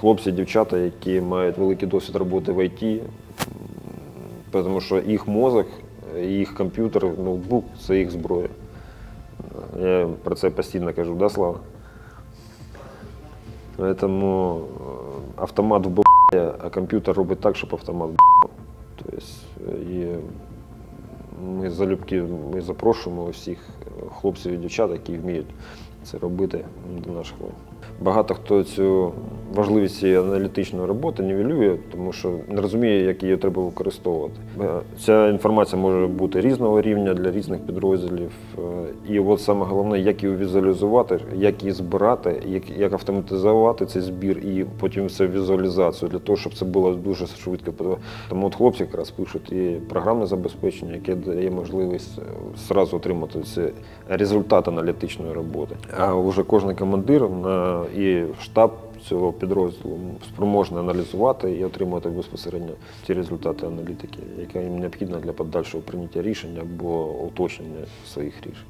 хлопці, дівчата, які мають великий досвід роботи в ІТ, тому що їх мозок, їх комп'ютер, ноутбук це їх зброя. Я про це постійно кажу, да, Слава? Поэтому э, автомат в а комп'ютер робить так, щоб автомат б***ав. Тобто, е, ми залюбки ми запрошуємо усіх е, хлопців і дівчат, які вміють це робити до воїн. Багато хто цю важливість цієї аналітичної роботи нівелює, тому що не розуміє, як її треба використовувати. Е, Ця інформація може бути різного рівня для різних підрозділів. Е, І от саме головне, як її візуалізувати, як її збирати, як, автоматизувати цей збір і потім все візуалізацію для того, щоб це було дуже швидко. Тому от хлопці якраз пишуть і програмне забезпечення, яке дає можливість зразу отримати ці результат аналітичної роботи. А вже кожен командир і штаб цього підрозділу спроможний аналізувати і отримувати безпосередньо ті результати аналітики, яка їм необхідна для подальшого прийняття рішень або уточнення своїх рішень.